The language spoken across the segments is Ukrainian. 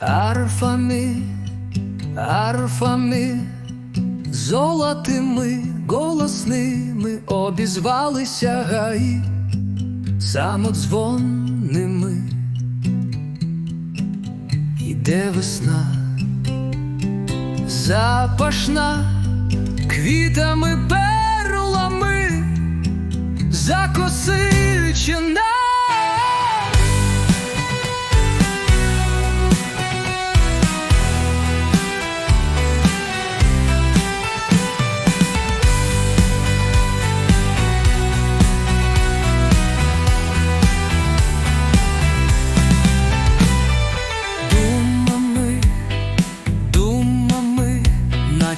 арфами, арфами, золотими голосними обізвалися гаї самодзвонними. Іде весна, запашна, квітами, перлами, закосичена.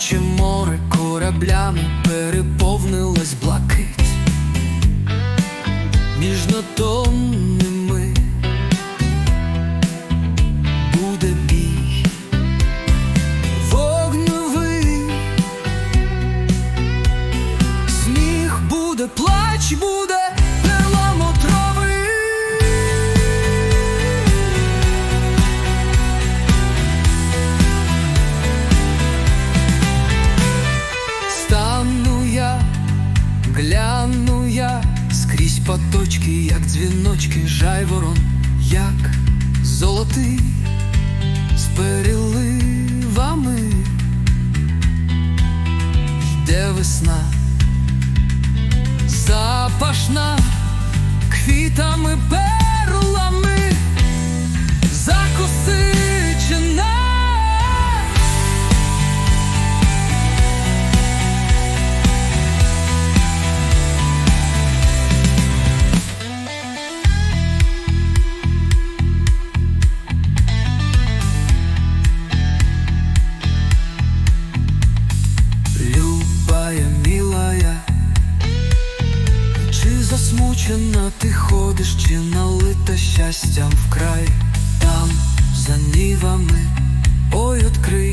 Наче море кораблями переповнилась блакить. Між натомними буде бій. Вогневий, сміх буде, плач буде скрізь як дзвіночки, жайворон, як золотий з переливами. Йде весна, запашна квітами, засмучена ти ходиш, чи налита щастям вкрай? Там за нивами, ой, открий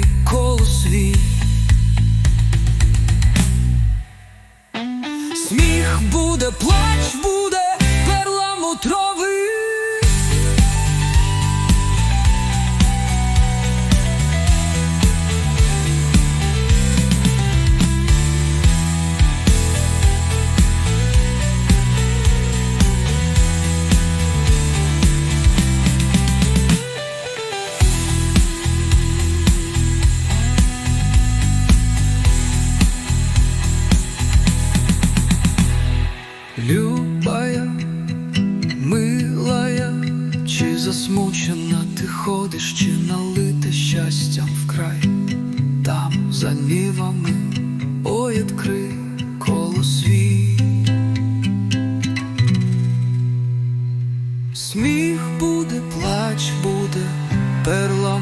милая, чи засмучена ти ходиш, чи налите щастям вкрай, там за нівами ой, відкри коло свій. Сміх буде, плач буде, перламутровий.